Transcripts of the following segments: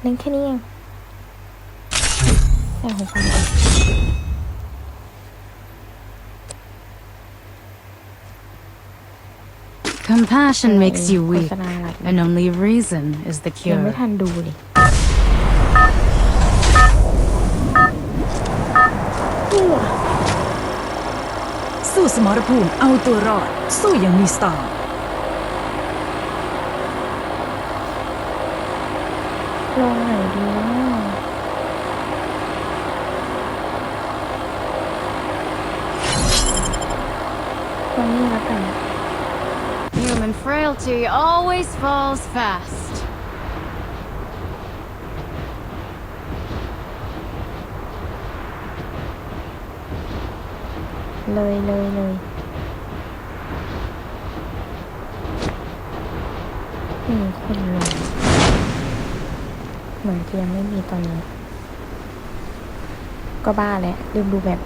เล่นแค่นี้เองแต่หูฟังก่อน Compassion makes you โฆ weak, ษณาอะไร and only reason is the ยังไม่ cure. ทันดูเลยสู้สมรภูมิเอาตัวรอด สู้อย่างมีสไตล์ลงไหนดีนะ ตรงนี้แล้วกัน Human frailty always falls fast. เลยเลยเลยหนึ่งคนลงเหมือนจะยังไม่มีตอนนี้ ก็บ้าแหละลืมดูแบบ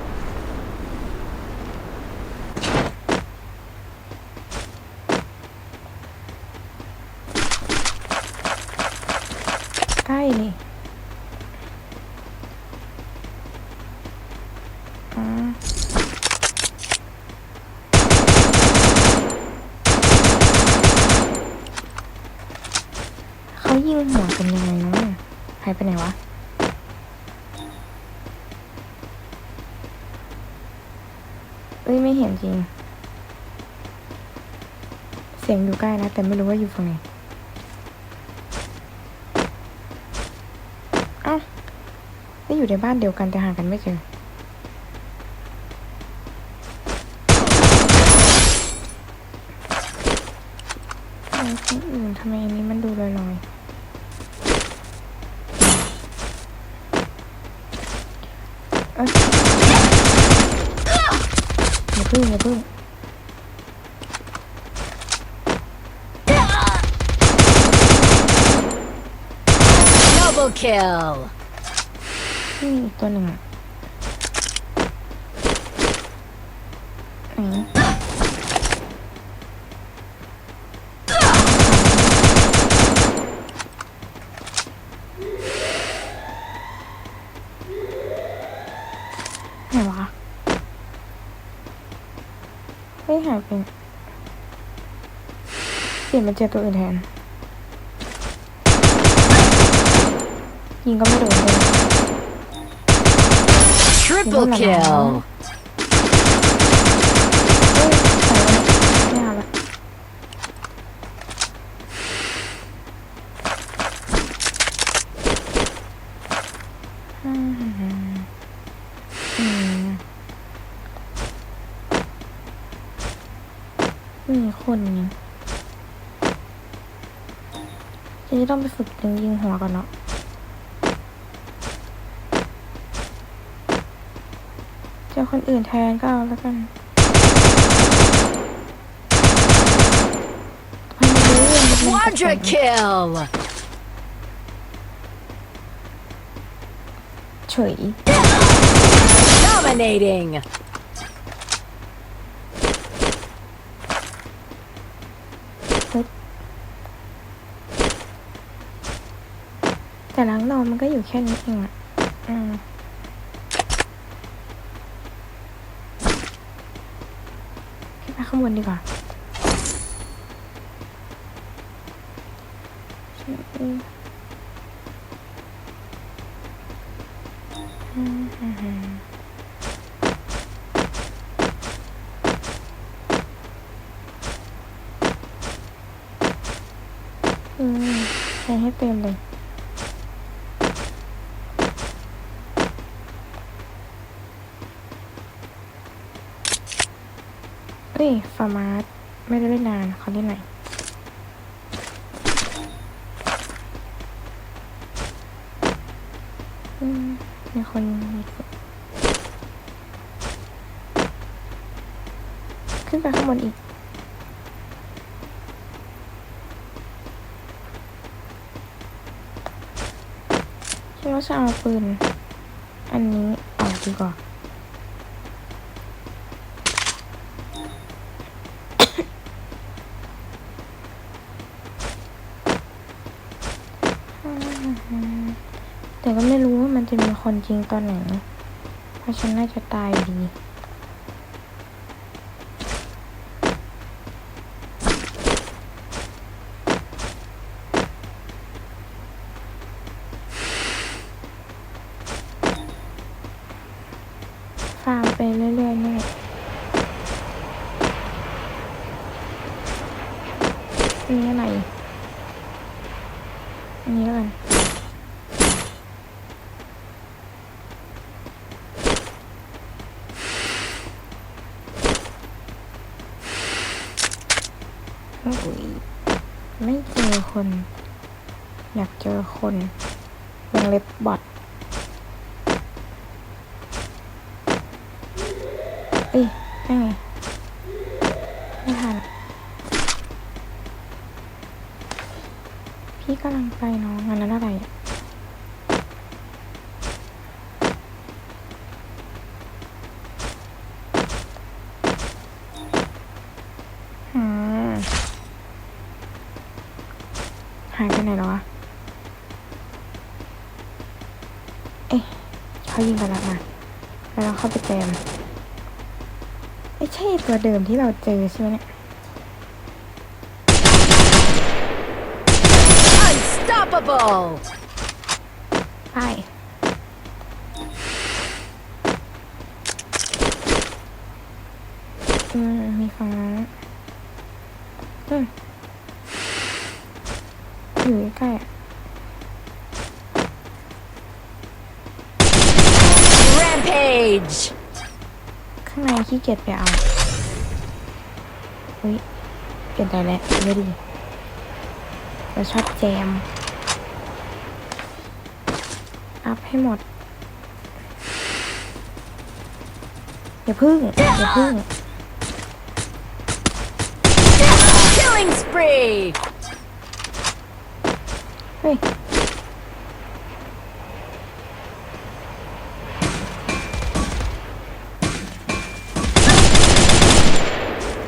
ใกล้นี่เขายิงหัวกันยังไงเนาะหายไปไหนวะเอ้ยไม่เห็นจริง เสียงอยู่ใกล้นะ แต่ไม่รู้ว่าอยู่ฝั่งไหนเอ้าได้ อยู่ในบ้านเดียวกันแต่ห่างกันไม่เจอทำไมคนอื่นทำไมอันนี้มันดูลอยๆเอ้ยอย่าพึ่งอย่าพึ่ง Double kill! นี่อีกตัวหนึ่งอะไหนไหนวะเฮ้หายไปเปลี่ยนเป็นเจอตัวอื่นแทนยิงก็ไม่โดนเลย Triple Hola. kill! เอ้ยใส่ไว้ไม่เอาละอืมอืมมีคนนี่ทีนี้ต้องไปฝึกยิงยิงหัวก่อนเนาะ เจอคนอื่นแทนก็เอาแล้วกันมันรู้ว่ามันเป็น Quadra kill! เฉย Dominating! แต่ล้างนอนมันก็อยู่แค่นี้เองอะ อืมขึ้นไปข้างบนดีกว่าอืมอืมอืมอืมอืมใช้ให้เต็มเลย ยฟาร์มาร์สไม่ได้เล่นนานเขาเล่นไหนอืมมีคนมีคนขึ้นไปข้างบนอีกคิดว่าจะเอาปืน อันนี้ออกดีกว่า แต่ก็ไม่รู้ว่ามันจะมีคนจริงตอนไหน เพราะฉันน่าจะตายดีฟาร์มไปเรื่อยๆนี่อันนี้อะไร อันนี้แล้วกัน โอ้ยไม่เจอคน อยากเจอคนวงเล็บบอทเอ้ยไม่ไงไม่ทันพี่กำลังไปน้องงานนั้นอะไรอะอืม หายไปไหนแล้ววะ เอ๊ะเขายิงไปแล้วนะแล้วเราเข้าไปแจมไม่ใช่ตัวเดิมที่เราเจอใช่ไหมเนี่ย Unstoppable! ไป อืม มีฝั่งนั้นอืมอยู่ ใกล้ๆอะ Rampage! ข้างในขี้เกียจไปเอาอุ้ยเปลี่ยนใจแล้วไม่ดีเราชอบแจม อัพให้หมด อย่าพึ่ง อย่าพึ่ง Killing spree! เฮ้ย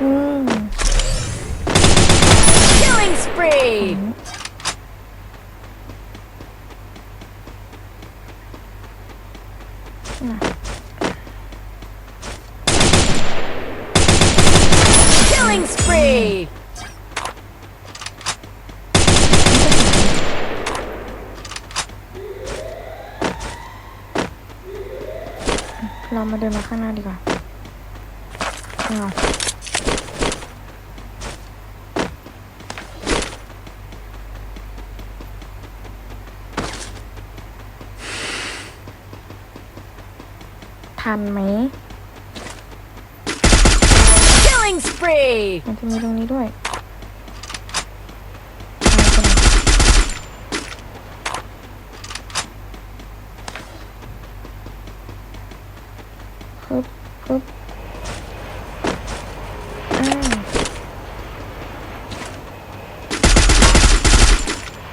อืม Killing spree! อะ Killing spree! เรามาเดินมาข้างหน้าดีกว่าเอาทันไหม Killing spree! มันจะมีตรงนี้ด้วย ปึ๊บปึ๊บอ้าว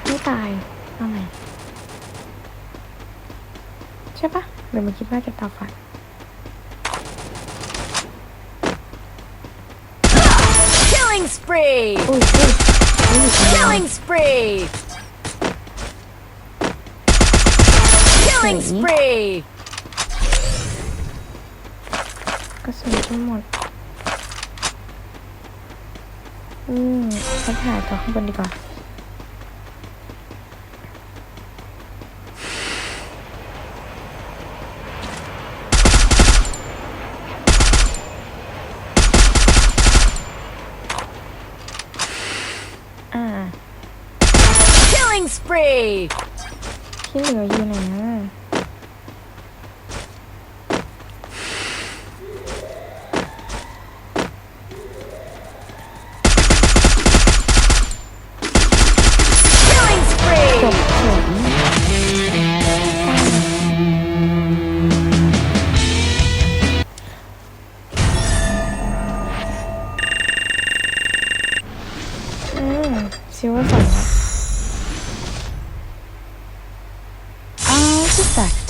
ไม่ตายเอาใหม่ใช่ปะหรือมันคิดว่าจะตาฝัน Killing spree! อุ้ยอุ้ยอุ้ย Killing spree! Killing spree! กระสุนจะหมด อืมไปถ่ายตัวข้างบนดีกว่าอ่า Killing spree! ที่เหลืออยู่ไหนนะ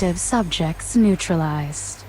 active subjects neutralized.